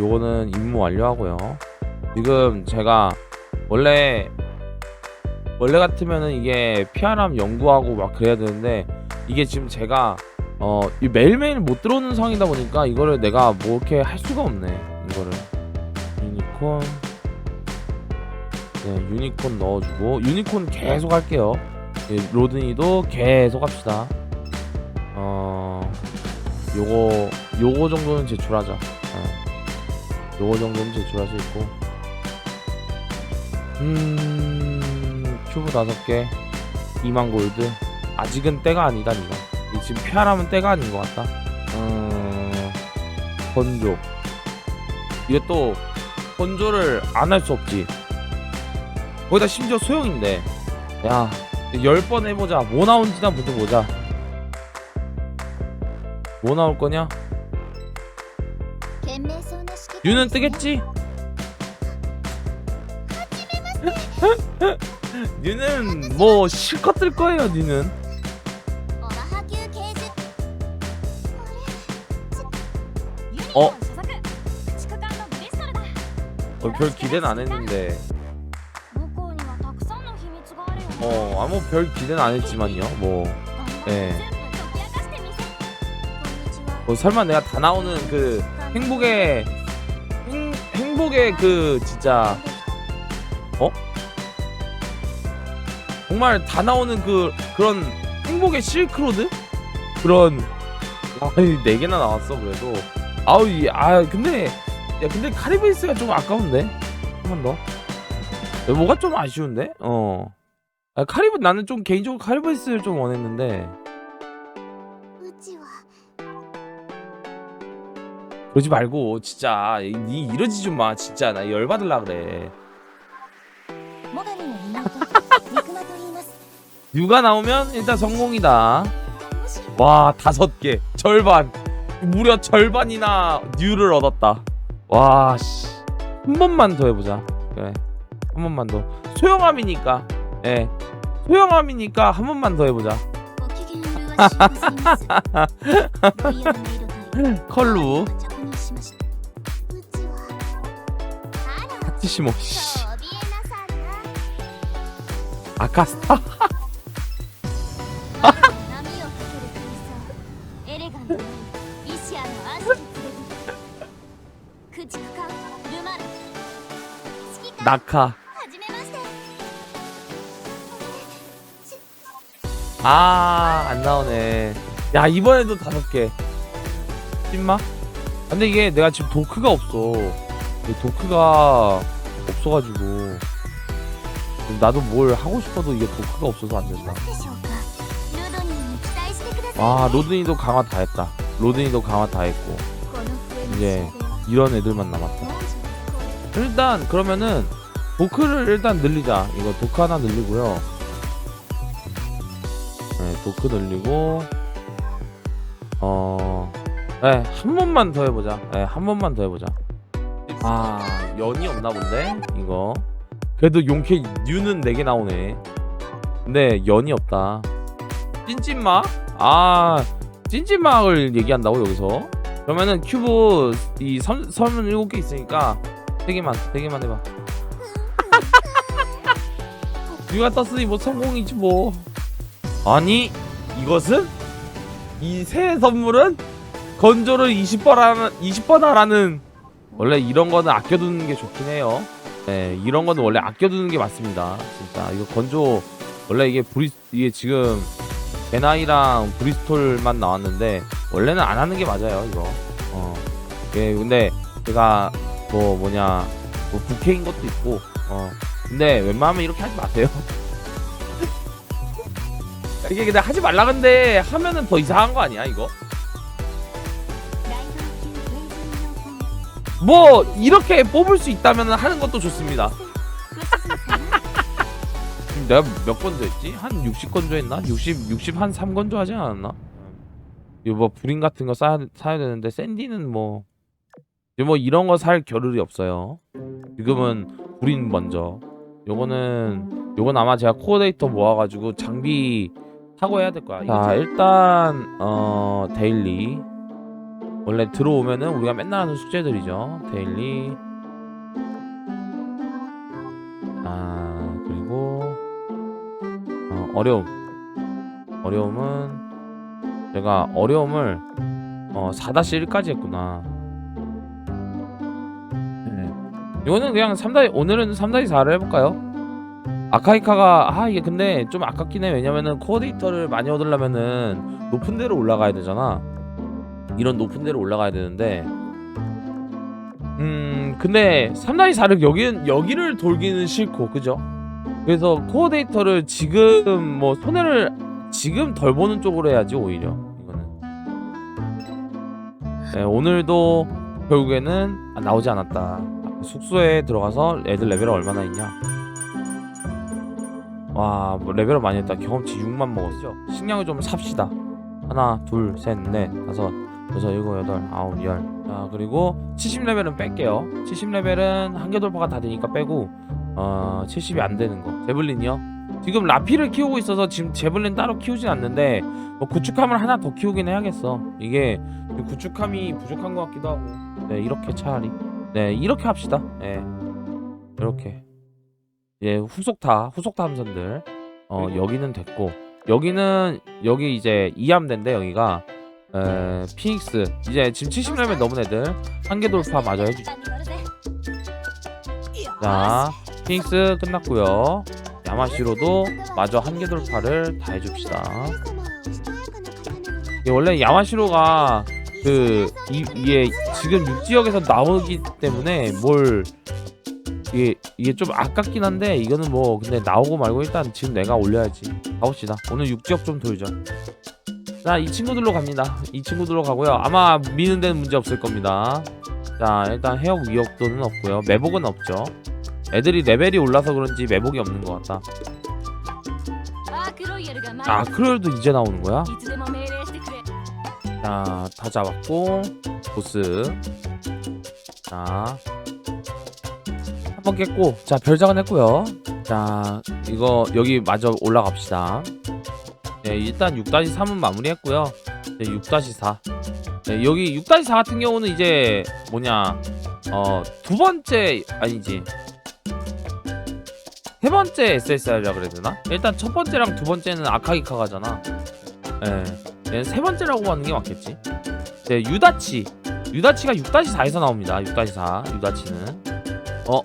요거는 임무 완료하고요. 지금 제가 원래 원래 같으면은 이게 피아람 연구하고 막 그래야 되는데 이게 지금 제가 어이 매일매일 못 들어오는 상황이다 보니까 이거를 내가 뭐 이렇게 할 수가 없네 이거를. 유니콘. 네 유니콘 넣어주고 유니콘 계속 할게요. 예, 로드니도 계속 합시다. 어 요거 요거 정도는 제출하자. 어. 요거 정도는 제출할 수 있고. 음 큐브 다섯 개 2만 골드. 아직은 때가 아니다 니가. 이 지금 피하라면 때가 아닌 것 같다. 음 건조. 이게 또 건조를 안 할 수 없지. 거기다 심지어 소형인데. 야 10번 해보자. 뭐 나온지 나 먼저 보자. 뭐 나올 거냐 유는 뜨겠지? 뉴는 뭐 실컷 뜰 거예요 뉴는? 어? 어, 별 기대는 안 했는데. 어 아무 별 기대는 안 했지만요 뭐, 예. 뭐 설마 내가 다 나오는 그 행복의 행, 행복의 그 진짜 어? 정말 다 나오는 그 그런 행복의 실크로드 그런 아니 네 개나 나왔어 그래도 아우 이, 아 근데 야 근데 카리브이스가 좀 아까운데 한 번 더. 야, 뭐가 좀 아쉬운데? 어. 아, 카리브 나는 좀 개인적으로 카리브이스를 좀 원했는데 그러지 말고 진짜 니 이러지 좀 마 진짜 나 열받을라 그래. 뉴가 나오면 일단 성공이다. 와 다섯 개 절반 무려 절반이나 뉴를 얻었다. 와 씨. 한 번만 더 해보자. 그래 한 번만 더. 소형함이니까. 예. 소형함이니까 한 번만 더 해보자. 컬루 아카스타. 나카. 아, 안 나오네. 야, 이번에도 다섯 개. 찐마? 근데 이게 내가 지금 도크가 없어. 이 도크가 없어가지고. 나도 뭘 하고 싶어도 이게 도크가 없어서 안 된다. 아, 로드니도 강화 다 했다. 로드니도 강화 다 했고. 이제 이런 애들만 남았다. 일단, 그러면은, 도크를 일단 늘리자. 이거 도크 하나 늘리고요. 네, 도크 늘리고 어, 네, 한 번만 더 해보자. 네, 한 번만 더 해보자. 아, 연이 없나 본데 이거. 그래도 용케 뉴는 4개 나오네. 근데 연이 없다. 찐찐막? 아, 찐찐막을 얘기한다고 여기서? 그러면은 큐브 이 37개 있으니까 3개만, 3개만 해봐. 뉴가 떴으니 뭐 성공이지 뭐. 아니 이것은 이 새 선물은 건조를 20번 하는 20번 하라는 원래 이런 거는 아껴두는 게 좋긴 해요. 네, 이런 거는 원래 아껴두는 게 맞습니다. 진짜 이거 건조 원래 이게 브리 이게 지금 베나이랑 브리스톨만 나왔는데 원래는 안 하는 게 맞아요 이거. 어, 예, 근데 제가 뭐 뭐냐 뭐 부캐인 것도 있고 어, 근데 웬만하면 이렇게 하지 마세요. 이게 근데 하지 말라 근데 하면은 더 이상한 거 아니야 이거? 뭐 이렇게 뽑을 수 있다면 하는 것도 좋습니다. 지금 내가 몇 건조 했지? 한 60건조 했나? 60 60 한 3건조 하지 않았나? 이거 뭐 불인 같은 거 사야 사야 되는데 샌디는 뭐 이제 뭐 이런 거 살 겨를이 없어요. 지금은 불인 먼저. 요거는 요건 아마 제가 코어데이터 모아가지고 장비 사고 해야 될 거야. 자 일단 어 데일리 원래 들어오면은 우리가 맨날 하는 숙제들이죠. 데일리. 아 그리고 어, 어려움. 어려움은 제가 어려움을 어 4-1까지 했구나. 네. 이거는 그냥 3다 오늘은 3-4를 해볼까요? 아카이카가 아 이게 근데 좀 아깝긴 해 왜냐면은 코어데이터를 많이 얻으려면은 높은 데로 올라가야 되잖아 이런 높은 데로 올라가야 되는데 음 근데 3-4를 여기는 여기를 돌기는 싫고 그죠 그래서 코어 데이터를 지금 뭐 손해를 지금 덜 보는 쪽으로 해야지 오히려 이거는 네, 오늘도 결국에는 아, 나오지 않았다 숙소에 들어가서 애들 레벨 얼마나 있냐 와, 뭐 레벨업 많이 했다. 경험치 6만 먹었죠. 식량을 좀 삽시다. 하나, 둘, 셋, 넷, 다섯, 여섯, 일곱, 여덟, 아홉, 열. 자, 그리고 70레벨은 뺄게요. 70레벨은 한계 돌파가 다 되니까 빼고, 어, 70이 안 되는 거. 제블린이요? 지금 라피를 키우고 있어서 지금 제블린 따로 키우진 않는데, 뭐 구축함을 하나 더 키우긴 해야겠어. 이게 구축함이 부족한 것 같기도 하고. 네, 이렇게 차라리. 네, 이렇게 합시다. 네, 이렇게. 예, 후속타, 후속타 함선들. 어, 여기는 됐고. 여기는, 여기 이제 이함대인데, 여기가. 에, 피닉스. 이제 지금 70 레벨 넘은 애들. 한계 돌파 마저 해주. 자, 피닉스 끝났고요 야마시로도 마저 한계 돌파를 다 해줍시다. 원래 야마시로가 그, 이, 이게 지금 6지역에서 나오기 때문에 뭘 이게 이게 좀 아깝긴 한데 이거는 뭐 근데 나오고 말고 일단 지금 내가 올려야지 가봅시다 오늘 6지역 좀 돌죠 자 이 친구들로 갑니다. 이 친구들로 가고요. 아마 미는 데는 문제 없을 겁니다. 자 일단 해역 위협도는 없고요. 매복은 없죠. 애들이 레벨이 올라서 그런지 매복이 없는 것 같다. 아 크롤도 이제 나오는 거야? 자 다 잡았고 보스. 자. 한 번 깼고 자 별장은 했고요. 자 이거 여기 마저 올라갑시다 네 일단 6-3은 마무리했고요. 네, 6-4 네, 여기 6-4 같은 경우는 이제 뭐냐 어 두 번째 아니지. 세 번째 SSR이라 그래야 되나? 일단 첫 번째랑 두 번째는 아카기카가잖아. 예 얘는 세 번째라고 하는 게 맞겠지? 네 유다치. 유다치가 6-4에서 나옵니다. 6-4 유다치는. 어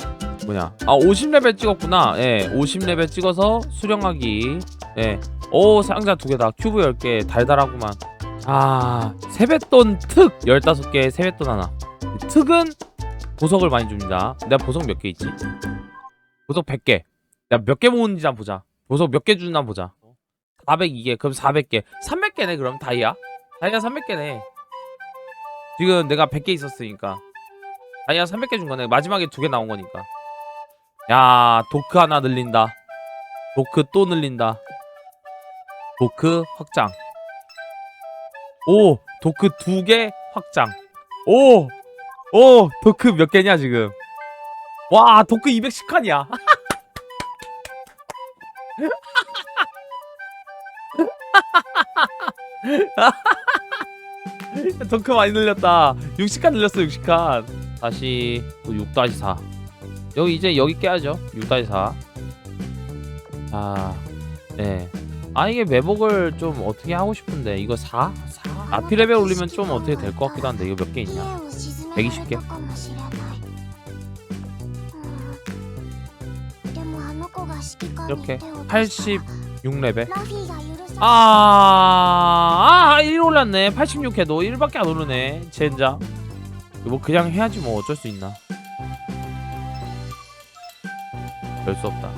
뭐냐. 아 50레벨 찍었구나. 예 50레벨 찍어서 수령하기. 예 오 상자 두 개다 큐브 10개 달달하구만. 아 세뱃돈 특 15개 세뱃돈 하나. 이 특은 보석을 많이 줍니다. 내가 보석 몇 개 있지? 보석 100개. 내가 몇 개 모으는지 한번 보자. 보석 몇 개 주나 보자. 402개 그럼 400개. 300개네 그럼 다이아? 다이아 300개네. 지금 내가 100개 있었으니까. 다이아 300개 준 거네. 마지막에 두 개 나온 거니까. 야 도크 하나 늘린다. 도크 또 늘린다 도크 확장. 오 도크 두 개 확장. 오! 오 도크 몇 개냐 지금? 와 도크 210칸이야. 도크 많이 늘렸다. 60칸 늘렸어 60칸. 다시 또6-4 여기 이제 여기 깨야죠. 6-4 아, 네. 아 이게 매복을 좀 어떻게 하고 싶은데 이거 4? 4? 아피 레벨 올리면 좀 어떻게 될 것 같기도 한데 이거 몇 개 있냐 120개? 이렇게 86레벨 아, 아, 1 올랐네 86해도 1밖에 안 오르네 젠장 뭐 그냥 해야지 뭐 어쩔 수 있나 별 수 없다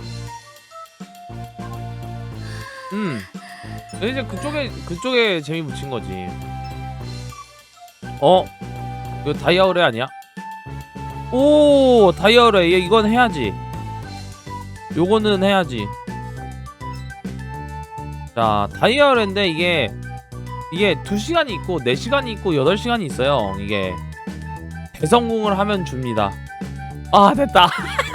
음. 이제 그쪽에 그쪽에 재미 붙인 거지. 어? 이거 다이아우레 아니야? 오 다이아우레 얘 이건 해야지. 요거는 해야지. 자 다이아우레인데 이게 이게 2시간이 있고 4시간이 있고 8시간이 있어요 이게. 대성공을 하면 줍니다. 아 됐다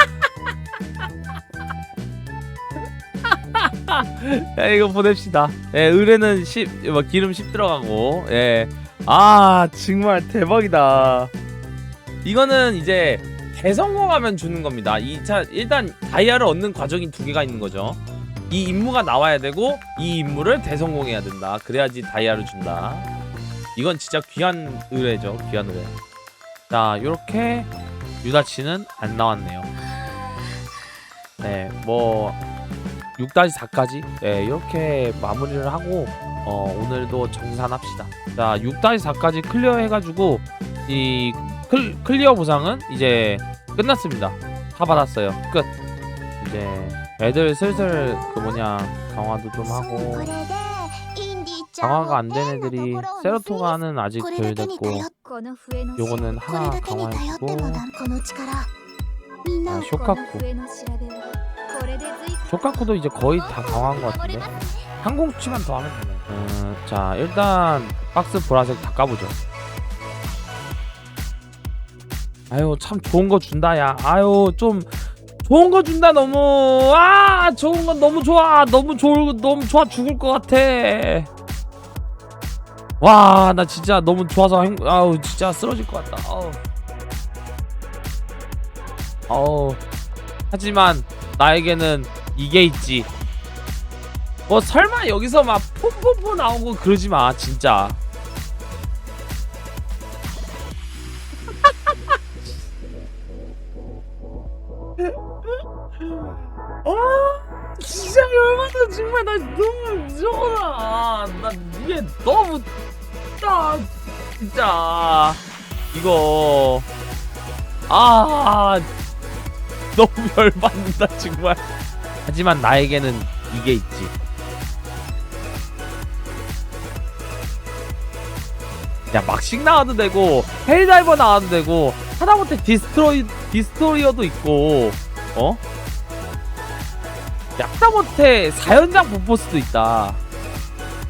야, 이거 보냅시다. 예, 의뢰는 10, 뭐, 기름 10 들어가고 예, 아 정말 대박이다. 이거는 이제 대성공하면 주는 겁니다. 이차 일단 다이아를 얻는 과정이 두 개가 있는 거죠. 이 임무가 나와야 되고 이 임무를 대성공해야 된다. 그래야지 다이아를 준다. 이건 진짜 귀한 의뢰죠 귀한 의뢰. 자 요렇게 유다치는 안 나왔네요. 네 뭐 6-4까지 네 이렇게 마무리를 하고 어, 오늘도 정산합시다. 자, 6-4까지 클리어 해가지고 이 클, 클리어 보상은 이제 끝났습니다. 다 받았어요. 끝. 이제 애들 슬슬 그 뭐냐 강화도 좀 하고 강화가 안 된 애들이 세로토가는 아직 덜 됐고 요거는 하나 강화해주고 아, 쇼카쿠. 쇼카쿠도 이제 거의 다 강화한 것 같은데 항공 수치만 더 하면 되네. 음, 자 일단 박스 보라색 다 까보죠. 아유 참 좋은 거 준다 야. 아유 좀 좋은 거 준다 너무 아 좋은 건 너무 좋아 너무 좋을 너무 좋아 죽을 것 같아. 와 나 진짜 너무 좋아서 행, 아우 진짜 쓰러질 것 같다. 아우. 아우 하지만 나에게는 이게 있지. 뭐 설마 여기서 막 폼폼폼 나오고 그러지 마 진짜. 어 진짜 열받아 정말 나 너무 무서워 나 이게 너무 나 진짜 이거 아 너무 열받는다 정말 하지만 나에게는 이게 있지 야 막식 나와도 되고 헬다이버 나와도 되고 하다못해 디스트로이 디스트로이어도 있고 어? 야 하다못해 사연장 보포스도 있다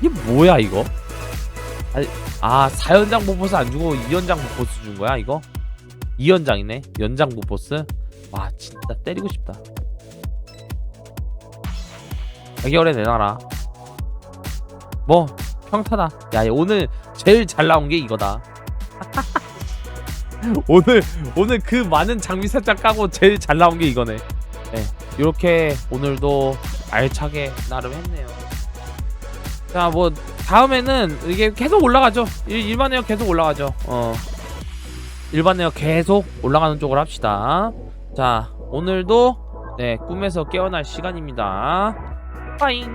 이게 뭐야 이거? 아니, 아 사연장 보포스 안 주고 2연장 보포스 준 거야 이거? 2연장이네 연장 보포스 와 진짜 때리고 싶다 해결해 내놔라. 뭐 평타다. 야 오늘 제일 잘 나온 게 이거다. 오늘 오늘 그 많은 장비 살짝 까고 제일 잘 나온 게 이거네. 네 이렇게 오늘도 알차게 나름 했네요. 자 뭐 다음에는 이게 계속 올라가죠. 일, 일반 에어 계속 올라가죠. 어. 일반 에어 계속 올라가는 쪽으로 합시다. 자 오늘도 네 꿈에서 깨어날 시간입니다 欢迎